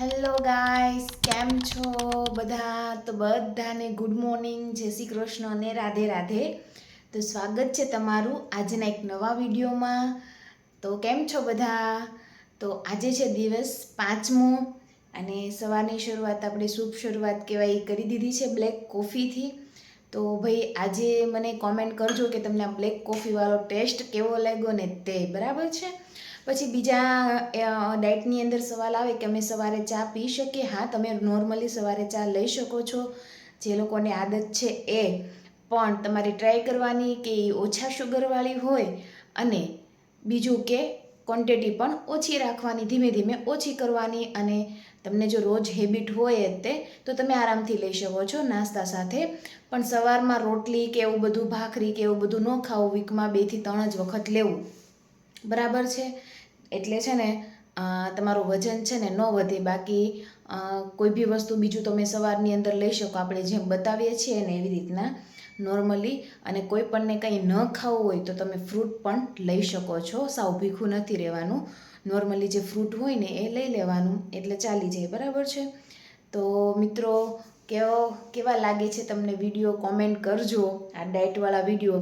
Hello guys કેમ છો બધા? તો બધાને ગુડ મોર્નિંગ જય શ્રી કૃષ્ણ અને રાધે રાધે. તો સ્વાગત છે તમારું આજના એક નવા વિડીયોમાં. તો કેમ છો બધા? તો આજે છે દિવસ પાંચમો અને સવારની શરૂઆત આપણે શુભ શરૂઆત કહેવાય કરી દીધી છે બ્લેક કોફીથી. તો ભાઈ, આજે મને કોમેન્ટ કરજો કે તમને આ બ્લેક કોફીવાળો ટેસ્ટ કેવો લાગ્યો ને તે. બરાબર છે? પછી બીજા ડાયટની અંદર સવાલ આવે કે અમે સવારે ચા પી શકીએ? હા, તમે નોર્મલી સવારે ચા લઈ શકો છો. જે લોકોને આદત છે એ. પણ તમારે ટ્રાય કરવાની કે એ ઓછા શુગરવાળી હોય અને બીજું કે ક્વોન્ટિટી પણ ઓછી રાખવાની, ધીમે ધીમે ઓછી કરવાની અને તમને જો રોજ હેબિટ હોય તે, તો તમે આરામથી લઈ શકો છો નાસ્તા સાથે. પણ સવારમાં રોટલી કે એવું બધું, ભાખરી કે એવું બધું ન ખાવું, વીકમાં બેથી ત્રણ જ વખત લેવું. બરાબર છે? એટલે છે ને તમારું વજન છે ને ન વધે. બાકી કોઈ બી વસ્તુ બીજું તમે સવારની અંદર લઈ શકો. આપણે જેમ બતાવીએ છીએ ને એવી રીતના નોર્મલી અને કોઈ પણને કંઈ ન ખાવું હોય તો તમે ફ્રૂટ પણ લઈ શકો છો. સાવ ભીખું નથી રહેવાનું. નોર્મલી જે ફ્રૂટ હોય ને એ લઈ લેવાનું. એટલે ચાલી જાય. બરાબર છે? તો મિત્રો કેવો, કેવા લાગે છે તમને વીડિયો કોમેન્ટ કરજો, આ ડાયટવાળા વીડિયો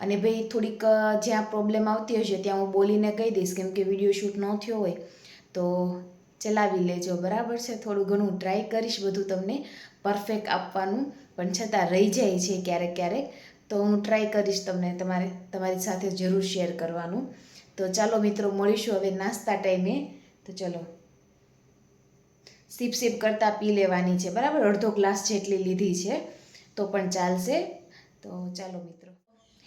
અને ભાઈ થોડીક જ્યાં પ્રોબ્લેમ આવતી હશે ત્યાં હું બોલીને કહી દઈશ કેમ કે વીડિયો શૂટ ન થયો હોય. તો ચલાવી લેજો, બરાબર છે? થોડું ઘણું ટ્રાય કરીશ બધું તમને પરફેક્ટ આપવાનું. પણ છતાં રહી જાય છે ક્યારેક ક્યારેક. તો હું ટ્રાય કરીશ તમને તમારે, તમારી સાથે જરૂર શેર કરવાનું. તો ચાલો મિત્રો, મળીશું હવે નાસ્તા ટાઈમે તો ચલો. સીપ સીપ કરતાં પી લેવાની છે. બરાબર? અડધો ગ્લાસ જેટલી લીધી છે. તો પણ ચાલશે. તો ચાલો મિત્રો.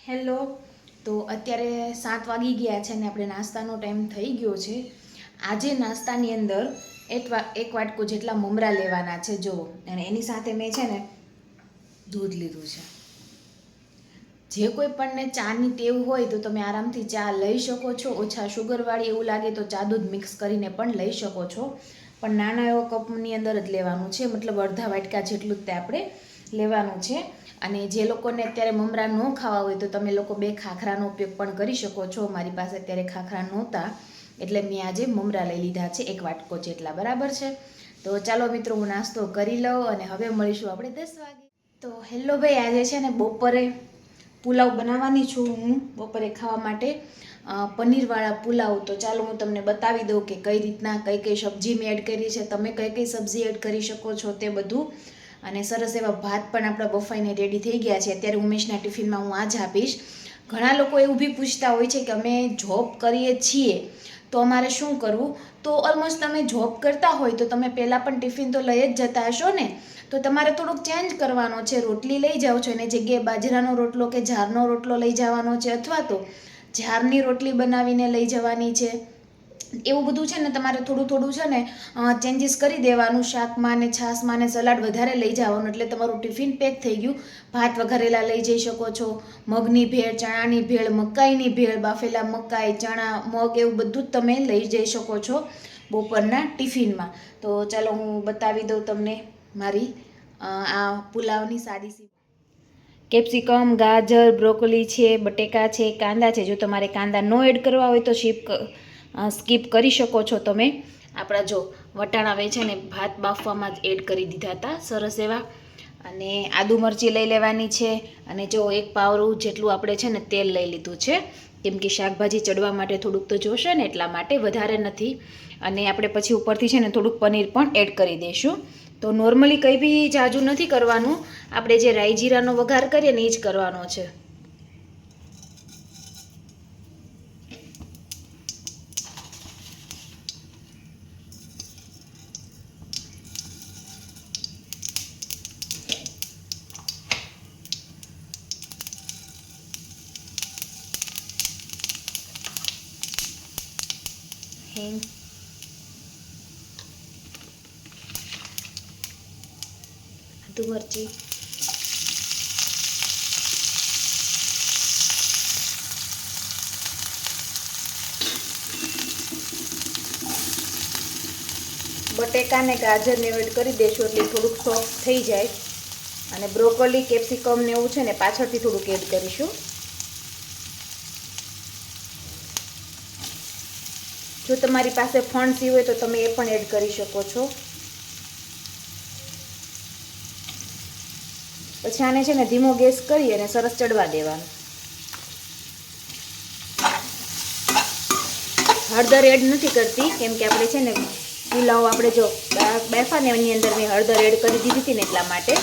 હેલો. તો અત્યારે સાત વાગી ગયા છે ને આપણે નાસ્તાનો ટાઈમ થઈ ગયો છે. આજે નાસ્તાની અંદર એક એક વાટકો જેટલા મમરા લેવાના છે. જો, અને એની સાથે મેં છે ને દૂધ લીધું છે. જે કોઈ પણને ચાની ટેવ હોય તો તમે આરામથી ચા લઈ શકો છો. ઓછા શુગરવાળી એવું લાગે તો ચા દૂધ મિક્સ કરીને પણ લઈ શકો છો. પણ નાના એવો કપની અંદર જ લેવાનું છે. મતલબ અડધા વાટકા જેટલું જ તે આપણે લેવાનું છે. અને જે લોકોને અત્યારે મમરા ન ખાવા હોય તો તમે લોકો બે ખાખરાનો ઉપયોગ પણ કરી શકો છો. મારી પાસે અત્યારે ખાખરા નહોતા, એટલે મેં આજે મમરા લઈ લીધા છે એક વાટકો જેટલા. બરાબર છે? તો ચાલો મિત્રો, હું નાસ્તો કરી લઉં અને હવે મળીશું આપણે દસ વાગે. તો હેલો ભાઈ, આજે છે ને બપોરે પુલાવ બનાવવાની છું હું બપોરે ખાવા માટે. પનીરવાળા પુલાવ, તો ચાલો હું તમને બતાવી દઉં કે કઈ રીતના કઈ કઈ સબ્જી મેં એડ કરી છે. તમે કઈ કઈ સબ્જી એડ કરી શકો છો તે બધું. અને સરસ એવા ભાત પણ આપણા બફાઈને રેડી થઈ ગયા છે. અત્યારે ઉમેશના ટિફિનમાં હું આ જ આપીશ. ઘણા લોકો એવું બી પૂછતા હોય છે કે અમે જોબ કરીએ છીએ, તો અમારે શું કરવું? તો ઓલમોસ્ટ તમે જોબ કરતા હોય તો તમે પહેલાં પણ ટિફિન તો લઈ જ જતા હશો ને? તો તમારે થોડુંક ચેન્જ કરવાનો છે. રોટલી લઈ જાઓ છો એની જગ્યાએ બાજરાનો રોટલો કે ઝારનો રોટલો લઈ જવાનો છે અથવા તો ઝારની રોટલી બનાવીને લઈ જવાની છે. એવું બધું છે ને તમારે થોડું થોડું છે ને ચેન્જીસ કરી દેવાનું, શાકમાં ને છાશમાં ને સલાડ વધારે લઈ જવાનું. એટલે તમારું ટિફિન પેક થઈ ગયું. ભાત વઘારેલા લઈ જઈ શકો છો. મગની ભેળ, ચણાની ભેળ, મકાઈની ભેળ, બાફેલા મકાઈ, ચણા, મગ એવું બધું જ તમે લઈ જઈ શકો છો બપોરના ટિફિનમાં. તો ચાલો હું બતાવી દઉં તમને મારી આ પુલાવની સાડી કેપ્સિકમ, ગાજર, બ્રોકોલી છે, બટેકા છે, કાંદા છે. જો તમારે કાંદા ન એડ કરવા હોય તો શીપ સ્કીપ કરી શકો છો તમે. આપણા જો વટાણા આવે છે ને ભાત બાફવામાં જ એડ કરી દીધા હતા. સરસ એવા. અને આદુ મરચી લઈ લેવાની છે. અને જો એક પાવરું જેટલું આપણે છે ને તેલ લઈ લીધું છે. કેમ કે શાકભાજી ચડવા માટે થોડુંક તો જોશે ને એટલા માટે વધારે નથી. અને આપણે પછી ઉપરથી છે ને થોડુંક પનીર પણ એડ કરી દઈશું. તો નોર્મલી કંઈ બી જાજુ નથી કરવાનું. આપણે જે રાઈ જીરાનો વઘાર કરીએ ને એ જ કરવાનો છે. હિંગ આદુ મરચી બટેકા ગાજરને એડ કરી દેશું એટલે થોડુંક સોફ્ટ થઈ જાય. અને બ્રોકોલી, કેપ્સિકમ ને એવું છે ને પાછળથી થોડુંક એડ કરીશું. જો તમારી પાસે ફણસી હોય તો તમે એ પણ એડ કરી શકો છો. પછી આને છે ને ધીમો ગેસ કરી અને સરસ ચડવા દેવાનું. હળદર એડ નથી કરતી, કેમ કે આપણે છે ને પુલાવ આપણે જો બેફા ને એની અંદર મેં હળદર એડ કરી દીધી હતી ને એટલા માટે.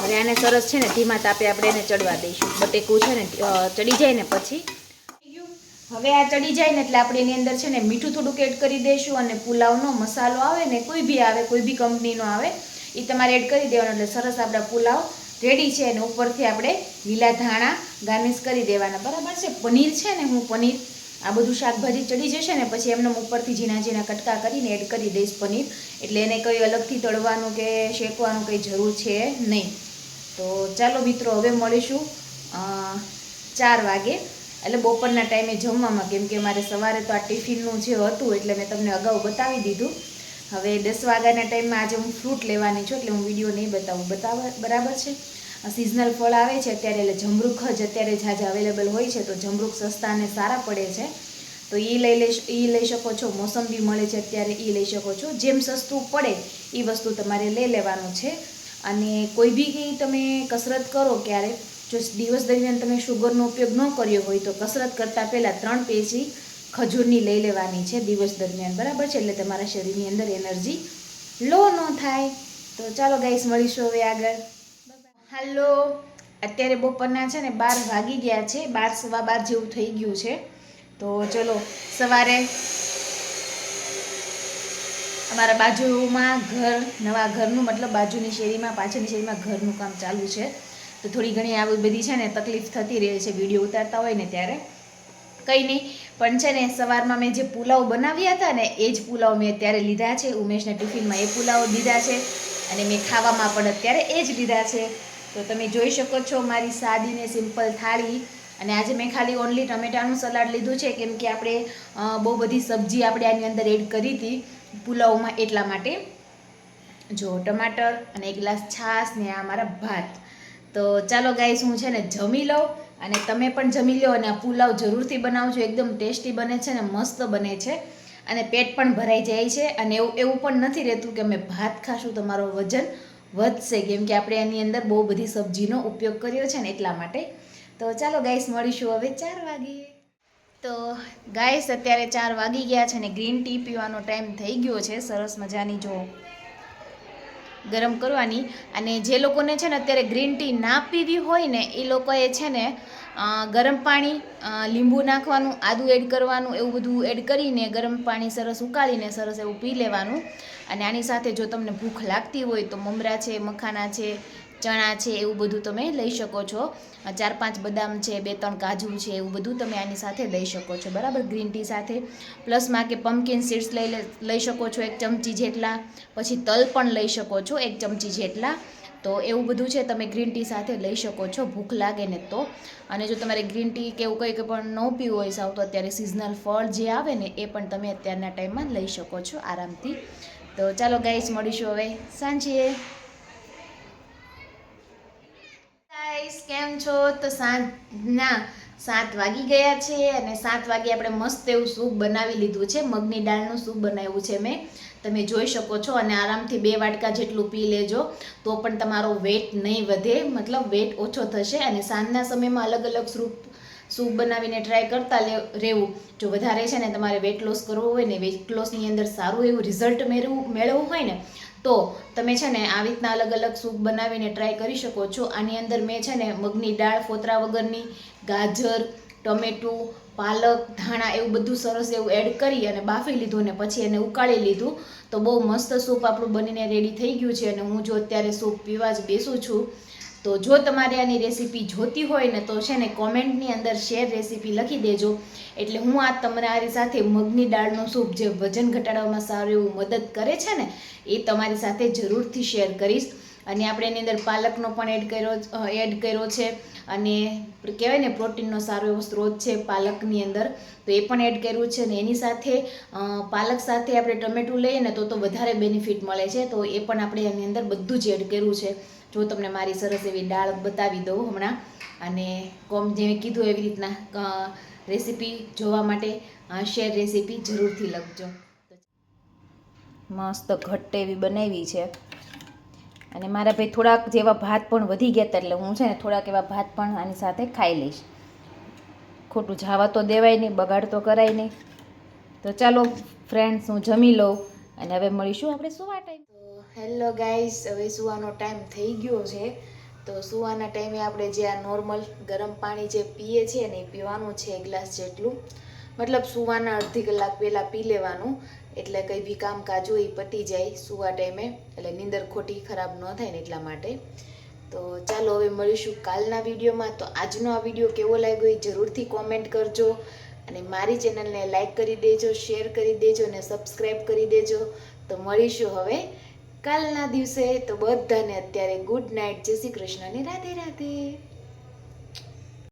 હવે આને સરસ છે ને ધીમા તાપે આપણે એને ચડવા દઈશું. બટેકું છે ને ચડી જાય ને પછી. હવે આ ચડી જાય ને એટલે આપણે એની અંદર છે ને મીઠું થોડુંક એડ કરી દઈશું અને પુલાવનો મસાલો આવે ને કોઈ બી આવે, કોઈ બી કંપનીનો આવે એ તમારે એડ કરી દેવાનો એટલે સરસ આપણા પુલાવ રેડી છે અને ઉપરથી આપણે લીલા ધાણા ગાર્નિશ કરી દેવાના. બરાબર છે? પનીર છે ને હું પનીર, આ બધું શાકભાજી ચડી જશે ને પછી એમને ઉપરથી ઝીણા ઝીણા કટકા કરીને એડ કરી દઈશ પનીર. એટલે એને કંઈ અલગથી તળવાનું કે શેકવાનું કંઈ જરૂર છે નહીં. તો ચાલો મિત્રો, હવે મળીશું ચાર વાગે. એટલે બપોરના ટાઈમે જમવામાં, કેમ કે મારે સવારે તો આ ટિફિનનું જે હતું એટલે મેં તમને અગાઉ બતાવી દીધું. હવે દસ વાગ્યાના ટાઈમમાં આજે હું ફ્રૂટ લેવાની છું એટલે હું વીડિયો નહીં બતાવું. બતાવ, બરાબર છે? સિઝનલ ફળ આવે છે અત્યારે, એટલે જમરૂખ જ અત્યારે ઝાઝા અવેલેબલ હોય છે, તો જમરૂખ સસ્તા અને સારા પડે છે. તો એ લઈ લઈ એ લઈ શકો છો. મોસંબી મળે છે અત્યારે એ લઈ શકો છો. જેમ સસ્તું પડે એ વસ્તુ તમારે લઈ લેવાનું છે. અને કોઈ બી કંઈ તમે કસરત કરો ક્યારેક, જો દિવસ દરમિયાન તમે શુગરનો ઉપયોગ ન કર્યો હોય, તો કસરત કરતાં પહેલાં ત્રણ પેજી ખજૂરની લઈ લેવાની છે દિવસ દરમિયાન. બરાબર છે? એટલે તમારા શરીરની અંદર એનર્જી લો ન થાય. તો ચાલો ગાઈસ, મળીશું હવે આગળ. હાલો. અત્યારે બપોરના છે ને બાર વાગી ગયા છે. બાર સવા બાર જેવું થઈ ગયું છે. તો ચલો, સવારે અમારા બાજુમાં ઘર, નવા ઘરનું મતલબ બાજુની શેરીમાં, પાછળની શેરીમાં ઘરનું કામ ચાલુ છે. તો થોડી ઘણી આવી બધી છે ને તકલીફ થતી રહે છે. વીડિયો ઉતારતા હોય ને ત્યારે. કંઈ નહીં. પણ છે ને, સવારમાં મેં જે પુલાવ બનાવ્યા હતા ને, એ જ પુલાવ મેં અત્યારે લીધા છે. ઉમેશના ટિફિનમાં એ પુલાવ લીધા છે અને મેં ખાવામાં પણ અત્યારે એ જ લીધા છે. તો તમે જોઈ શકો છો મારી સાદી ને સિમ્પલ થાળી. અને આજે મેં ખાલી ઓનલી ટમેટાનું સલાડ લીધું છે, કેમ કે આપણે બહુ બધી સબ્જી આપણે આની અંદર એડ કરી હતી પુલાવમાં એટલા માટે. જો ટમાટર અને એક ગ્લાસ છાશ ને આ મારા ભાત. તો ચાલો ગાઈસ, હું છે ને જમી લઉં. અને તમે પણ જમી લો અને આ પુલાવ જરૂરથી બનાવજો. એકદમ ટેસ્ટી બને છે ને મસ્ત બને છે. અને પેટ પણ ભરાઈ જાય છે. અને એવું એવું પણ નથી રહેતું કે અમે ભાત ખાશું, તમારો વજન વધશે. કેમ કે આપણે એની અંદર બહુ બધી સબ્જીનો ઉપયોગ કર્યો છે ને એટલા માટે. તો ચાલો ગાઈસ, મળીશું હવે ચાર વાગે. તો ગાઈસ, અત્યારે ચાર વાગી ગયા છે ને, ગ્રીન ટી પીવાનો ટાઈમ થઈ ગયો છે. સરસ મજાની જો ગરમ કરવાની. અને જે લોકોને છે ને અત્યારે ગ્રીન ટી ના પીવી હોય ને, એ લોકોએ છે ને ગરમ પાણી લીંબુ નાખવાનું, આદું એડ કરવાનું, એવું બધું એડ કરીને ગરમ પાણી સરસ ઉકાળીને સરસ એવું પી લેવાનું. અને આની સાથે જો તમને ભૂખ લાગતી હોય તો મમરા છે, મખાના છે ચણા છે, એવું બધું તમે લઈ શકો છો. ચાર પાંચ બદામ છે, બે ત્રણ કાજુ છે, એવું બધું તમે આની સાથે લઈ શકો છો. બરાબર? ગ્રીન ટી સાથે. પ્લસમાં કે પમ્પકિન સીડ્સ લઈ લઈ શકો છો એક ચમચી જેટલા. પછી તલ પણ લઈ શકો છો એક ચમચી જેટલા. તો એવું બધું છે, તમે ગ્રીન ટી સાથે લઈ શકો છો. ભૂખ લાગે ને તો. અને જો તમારે ગ્રીન ટી કે એવું કંઈ પણ ન પીવું હોય, સાવ તો અત્યારે સિઝનલ ફળ જે આવે ને, એ પણ તમે અત્યારના ટાઈમમાં લઈ શકો છો આરામથી. તો ચાલો ગાઈસ મળીશું હવે. સાંજે ગાઈસ છો તો સાંજના સાત વાગી ગયા છે અને સાત વાગે આપણે મસ્ત એવું સૂપ બનાવી લીધું છે. મગની દાળનું સૂપ બનાવ્યું છે મેં. તમે જોઈ શકો છો અને આરામથી બે વાટકા જેટલું પી લેજો. તો પણ તમારો વેટ નહીં વધે. મતલબ વેટ ઓછો થશે અને સાંજના સમયમાં અલગ અલગ સૂપ સૂપ બનાવીને ટ્રાય કરતા રહેવું. જો વધારે છે ને તમારે વેટ લોસ કરવો હોય ને વેટ લોસની અંદર સારું એવું રિઝલ્ટ મેળવવું મેળવવું હોય ને તો તમે છે ને આવી રીતના અલગ અલગ સૂપ બનાવીને ટ્રાય કરી શકો છો. આની અંદર મેં છે ને મગની દાળ, ફોતરા વગરની ગાજર, ટમેટું, પાલક, ધાણા એવું બધું સરસ એવું એડ કરી અને બાફી લીધું ને પછી એને ઉકાળી લીધું. તો બહુ મસ્ત સૂપ આપણું બનીને રેડી થઈ ગયું છે અને હું જો અત્યારે સૂપ પીવા જ બેસું છું. તો જો તમારે આની રેસીપી જોતી હોય ને તો છે ને કોમેન્ટની અંદર શેર રેસીપી લખી દેજો. એટલે હું આ તમારી સાથે મગની દાળનો સૂપ જે વજન ઘટાડવામાં સારું એવું મદદ કરે છે ને, એ તમારી સાથે જરૂરથી શેર કરીશ. અને આપણે એની અંદર પાલકનો પણ એડ કર્યો એડ કર્યો છે. અને કહેવાય ને પ્રોટીનનો સારો એવો સ્ત્રોત છે પાલકની અંદર. તો એ પણ એડ કર્યું છે અને એની સાથે પાલક સાથે આપણે ટમેટું લઈએ ને તો તો વધારે બેનિફિટ મળે છે. તો એ પણ આપણે એની અંદર બધું જ એડ કર્યું છે. જો તમને મારી સરસ એવી દાળ બતાવી દઉં હમણાં, અને કોમ જેਵੇਂ કીધું એવી રીતના રેસીપી જોવા માટે શેર રેસીપી જરૂરથી લખજો. મસ્ત ઘટ્ટ એવી બનાવી છે. અને મારા ભાઈ થોડાક જેવા ભાત પણ વધી ગયા હતા, એટલે હું છે ને થોડાક એવા ભાત પણ આની સાથે ખાઈ લઈશ. ખોટું જાવા તો દેવાય નહીં, બગાડ તો કરાય નહીં. તો ચાલો ફ્રેન્ડ્સ હું જમી લઉં. અને હવે મળીશું આપણે સુવા ટાઈમ હેલો ગાઈસ, હવે સુવાનો ટાઈમ થઈ ગયો છે. તો સુવાના ટાઈમે આપણે જે આ નોર્મલ ગરમ પાણી જે પીએ છીએ ને એ પીવાનું છે એક ગ્લાસ જેટલું. મતલબ સુવાના અડધી કલાક પહેલાં પી લેવાનું. એટલે કંઈ બી કામકાજ હોય એ પતી જાય સુવા ટાઈમે. એટલે નીંદર ખોટી ખરાબ ન થાય ને એટલા માટે. તો ચાલો હવે મળીશું કાલના વિડીયોમાં. તો આજનો આ વીડિયો કેવો લાગ્યો એ જરૂરથી કોમેન્ટ કરજો. અને મારી ચેનલને લાઈક કરી દેજો, શેર કરી દેજો અને સબસ્ક્રાઈબ કરી દેજો. તો મળીશું હવે કાલના દિવસે. તો બધાને અત્યારે ગુડ નાઇટ. જય શ્રી કૃષ્ણની રાધે રાધે.